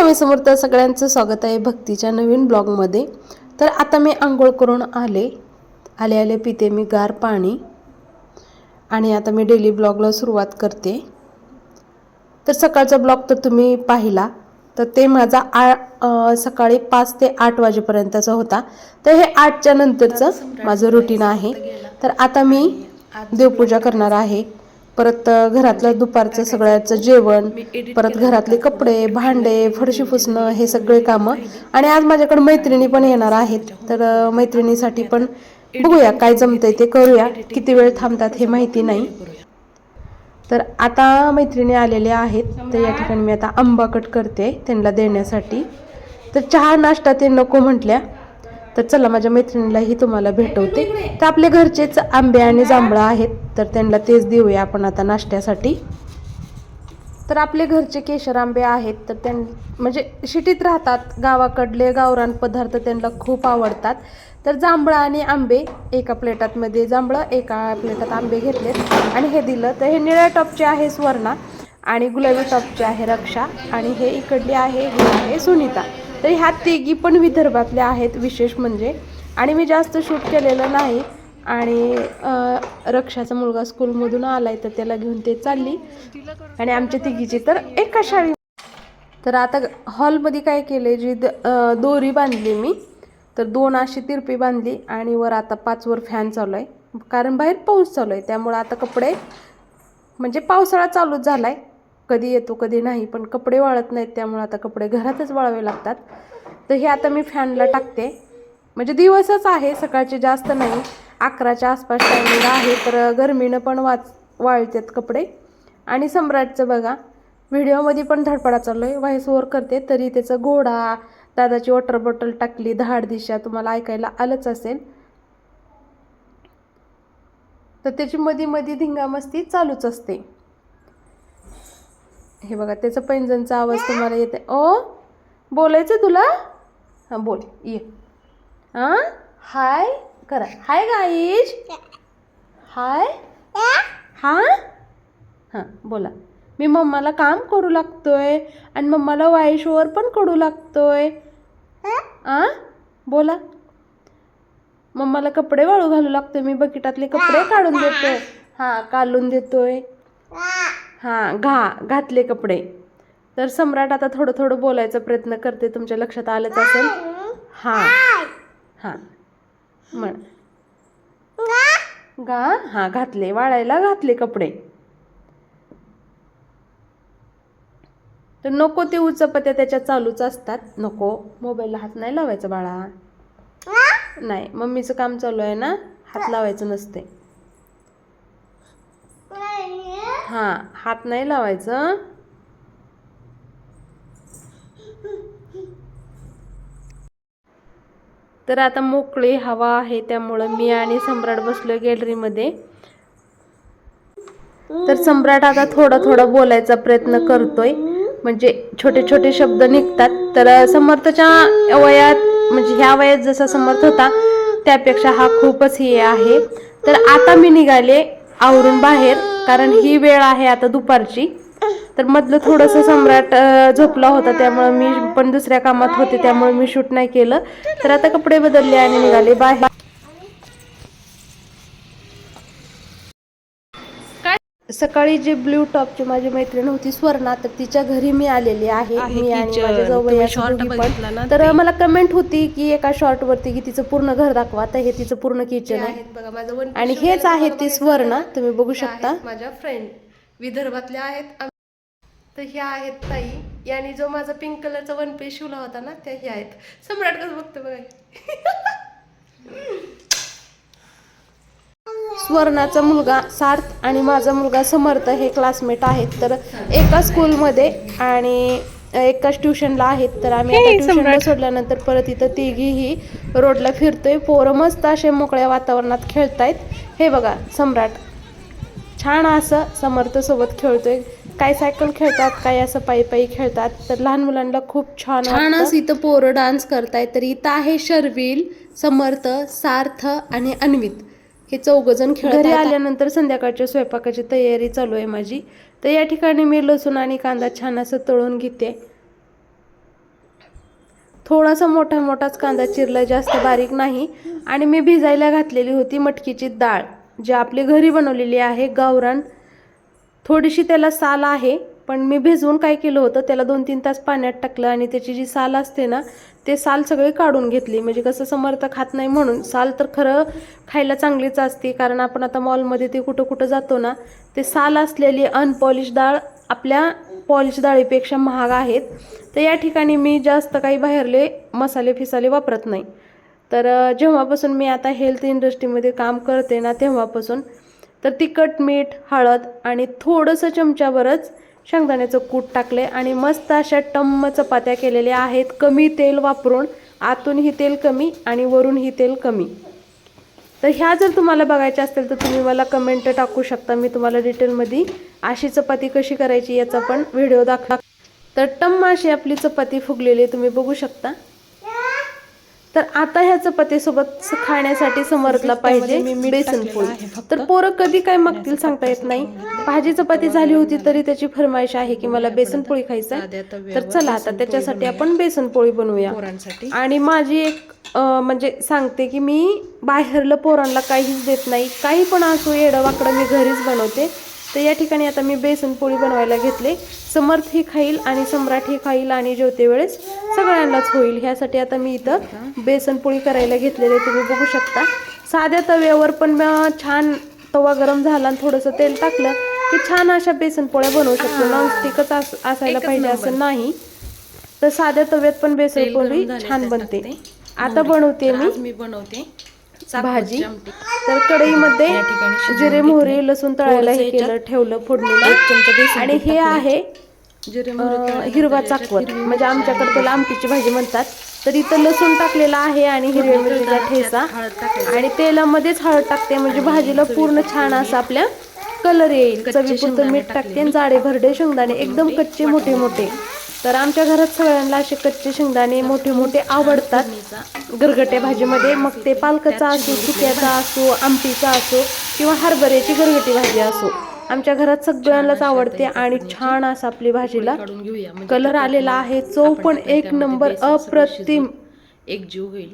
स्वामी समर्थ सगळ्यांचं स्वागत आहे भक्तीच्या नवीन ब्लॉगमध्ये. तर आता मी आंघोळ करून आले. आले आले पिते मी गार पाणी. आणि आता मी डेली ब्लॉगला सुरुवात करते. तर सकाळचा ब्लॉग तर तुम्ही पाहिला. तर ते माझा आ सकाळी पाच ते आठ वाजेपर्यंतचा होता. तर हे आठच्या नंतरचं माझं रुटीन आहे. तर आता मी देवपूजा करणार आहे. परत घरातलं दुपारचं सगळ्याचं जेवण परत घरातले कपडे भांडे फडशी पुसणं हे सगळे कामं. आणि आज माझ्याकडे मैत्रिणी पण येणार आहेत. तर मैत्रिणीसाठी पण बघूया काय जमतंय ते करूया. किती वेळ थांबतात हे माहिती नाही. तर आता मैत्रिणी आलेल्या आहेत. तर या ठिकाणी मी आता आंबा कट करते त्यांना देण्यासाठी. तर चहा नाश्ता ते नको म्हटल्या. तर चला माझ्या मैत्रिणीलाही तुम्हाला भेटवते. तर आपल्या घरचेच आंबे आणि जांभळं आहेत तर त्यांना तेच देऊया आपण आता नाश्त्यासाठी. तर आपले घरचे केशर आंबे आहेत तर त्यां म्हणजे शिटीत राहतात गावाकडले गावरान पदार्थ त्यांना खूप आवडतात. तर जांभळं आणि आंबे एका प्लेटातमध्ये जांभळं एका प्लेटात आंबे घेतलेत. आणि हे दिलं तर हे निळ्या टॉपचे आहे स्वर्णा आणि गुलाबी टॉपचे आहे रक्षा. आणि हे इकडले आहे हे आहे सुनीता. तर ह्या तिघी पण विदर्भातल्या आहेत विशेष म्हणजे. आणि मी जास्त शूट केलेलं नाही. आणि रक्षाचा मुलगा स्कूलमधून आलाय तर त्याला घेऊन ते चालली. आणि आमच्या तिघीची तर एका शाळी तर आता हॉलमध्ये काय केले जी द- दोरी बांधली मी तर दोन अशी तिरपी बांधली आणि वर आता पाचवर फॅन चालू आहे. कारण बाहेर पाऊस चालू आहे त्यामुळं आता कपडे म्हणजे पावसाळा चालूच झाला आहे कधी येतो कधी नाही पण कपडे वाळत नाहीत त्यामुळे आता कपडे घरातच वाळावे लागतात. तर हे आता मी फॅनला टाकते. म्हणजे दिवसच आहे सकाळचे जास्त नाही. अकराच्या आसपास टायमिंग आहे तर गरमीनं पण वाच वाळतात कपडे. आणि सम्राटचं बघा व्हिडिओमध्ये पण धडपडा चालू आहे व्हॉइस ओव्हर करते तरी त्याचं घोडा दादाची वॉटर बॉटल टाकली धाड दिशा तुम्हाला ऐकायला आलंच असेल. तर त्याची मधी मधी धिंगामस्ती चालूच असते. हे बघा त्याचा पैंजणचा आवाज तुम्हाला येते ओ बोलायचं तुला? हां बोल ये. हां हाय करा. Hi guys. हाय. हां? हां बोला. मी मम्माला काम करू लागतोय आणि मम्माला वायशोवर पण करू लागतोय. आ? बोला. मम्माला कपडे वाळू घालू लागतोय. मी बकेटातले कपडे काढून देतोय. हां काढून देतोय. हां घा घातले कपडे. तर सम्राट आता थोडं थोडं बोलायचा प्रयत्न करते तुमच्या लक्षात आलंच असेल. हां. हां. म्हण. गा हां घातले वाळायला घातले कपडे. तर नको ते उचपत्या त्याच्या चालूच असतात. नको मोबाईलला हात नाही लावायचा बाळा. नाही मम्मीचं काम चालू आहे ना हात लावायचं नसते. हां हात नाही लावायचं तर आता मोकळी हवा आहे त्यामुळं मी आणि सम्राट बसलो गॅलरीमध्ये. तर सम्राट आता थोडा थोडा बोलायचा प्रयत्न करतोय. म्हणजे छोटे छोटे शब्द निघतात. तर समर्थच्या वयात म्हणजे ह्या वयात जसा समर्थ होता त्यापेक्षा हा खूपच हे आहे. तर आता मी निघाले आवरून बाहेर. कारण ही वेळ आहे आता दुपारची. तर मधलं थोडंसं सम्राट झोपला होता त्यामुळे मी पण दुसऱ्या कामात होते त्यामुळे मी शूट नाही केलं. तर आता कपडे बदलले आणि निघाले. बाय सकाळी जे ब्ल्यू टॉपची माझी मैत्रीण होती स्वर्णा तर तिच्या घरी मी आलेली आहे. मी आणि माझ्या जवळ पण. तर मला कमेंट होती की एका शॉर्ट वरती की तिचं पूर्ण घर दाखवा तर हे तिचं पूर्ण किचन आहे. बघा माझं वन आणि हेच आहे ती स्वर्णा तुम्ही बघू शकता. माझ्या फ्रेंड विदर्भातल्या आहेत तर ह्या आहेत ताई. यांनी जो माझा पिंक कलरचा वन पीस शिवला होता ना त्या ह्या आहेत. सम्राट कसं बघतो बघा. स्वर्णाचा मुलगा सार्थ आणि माझा मुलगा समर्थ हे क्लासमेट आहेत. तर एका स्कूलमध्ये आणि एकाच ट्युशनला आहेत. तर आम्ही ट्युशनला सोडल्यानंतर परत इथं तिघीही रोडला फिरतोय. पोरं मस्त असे मोकळ्या वातावरणात खेळतायत. हे बघा सम्राट. छान असं समर्थ सोबत खेळतोय. काय सायकल खेळतात काय असं पायी पायी खेळतात. तर लहान मुलांना खूप छान छान असं इथं पोरं डान्स करतायत. तर इथं आहे शर्विल समर्थ सार्थ आणि अन्वित. हे चौघजण खेळ घरी आल्यानंतर संध्याकाळच्या स्वयंपाकाची तयारी चालू आहे माझी. तर या ठिकाणी मी लसूण आणि कांदा छान असं तळून घेते. थोडासा मोठा मोठाच कांदा चिरला जास्त बारीक नाही. आणि मी भिजायला घातलेली होती मटकीची डाळ जी आपली घरी बनवलेली आहे गावरान. थोडीशी त्याला साल आहे पण मी भिजवून काय केलं होतं त्याला दोन तीन तास पाण्यात टाकलं आणि त्याची जी साल असते ना ते साल सगळी काढून घेतली. म्हणजे कसं समर्थ खात नाही म्हणून. साल तर खरं खायला चांगलीच असते. कारण आपण आता मॉलमध्ये ते कुठं कुठं जातो ना ते साल असलेली अनपॉलिश डाळ आपल्या पॉलिश डाळीपेक्षा महाग आहेत. तर या ठिकाणी मी जास्त काही बाहेरले मसाले फिसाले वापरत नाही. तर जेव्हापासून मी आता हेल्थ इंडस्ट्रीमध्ये काम करते ना तेव्हापासून तर तिखट मीठ हळद आणि थोडंसं चमच्यावरच शेंगदाण्याचं कूट टाकले आणि मस्त अशा टम्म चपात्या केलेल्या आहेत. कमी तेल वापरून आतूनही तेल कमी आणि वरूनही तेल कमी. तर ह्या जर तुम्हाला बघायच्या असतील तर तुम्ही मला कमेंट टाकू शकता. मी तुम्हाला डिटेलमध्ये अशी चपाती कशी करायची याचा पण व्हिडिओ दाखवा तर टम्म अशी आपली चपाती फुगलेली तुम्ही बघू शकता. तर आता ह्या चपातीसोबत खाण्यासाठी समर्थला पाहिजे बेसन पोळी. तर पोरं कधी काय मागतील सांगता येत नाही. भाजी चपाती झाली होती तरी त्याची फरमाईश आहे की मला बेसन पोळी खायचं. तर चला आता त्याच्यासाठी आपण बेसन पोळी बनवूया. पोरांसाठी. आणि माझी एक म्हणजे सांगते की मी बाहेरलं पोरांना काहीच देत नाही. काही पण असो येडं वाकडं मी घरीच बनवते. तर या ठिकाणी आता मी बेसन पोळी बनवायला घेतले. समर्थ ही खाईल आणि सम्राट ही खाईल आणि जेवते वेळेस सगळ्यांनाच होईल. ह्यासाठी आता मी इथं बेसन पोळी करायला घेतलेले तुम्ही बघू शकता. साध्या तव्यावर पण म- छान तवा गरम झाला आणि थोडंसं तेल टाकलं की छान अशा बेसन पोळ्या बनवू शकतो. नॉनस्टिकच अस असायला पाहिजे असं नाही. तर साध्या तव्यात पण बेसन पोळी छान बनते. आता बनवते मी बनवते. भाजी. तर कढईमध्ये जिरे मोहरी लसूण तळायला हे केलं ठेवलं फोडणीला आणि हे. आहे हिरवा चाकवत. म्हणजे आमच्याकडे त्याला आमटीची भाजी म्हणतात. तर इथं लसूण टाकलेला आहे आणि हिरव्या मिरचीचा टाकायची. आणि तेलामध्येच हळद टाकते. म्हणजे भाजीला पूर्ण छान असं आपल्या कलर येईल. चवीपुरतं मीठ टाकते. आणि जाडे भरडे शेंगदाणे एकदम कच्चे मोठे मोठे. तर आमच्या घरात सगळ्यांना असे कच्चे शेंगदाणे मोठे मोठे आवडतात. गरगट्या भाजीमध्ये मग ते पालकाचा असो चिक्याचा असो आमटीचा असो किंवा हरभऱ्याची गरगटी भाजी असो. आमच्या घरात सगळ्यांनाच आवडते आणि छान असं आपली भाजीला कलर आलेला आहे. चव पण एक नंबर अप्रतिम. एक जीव होईल.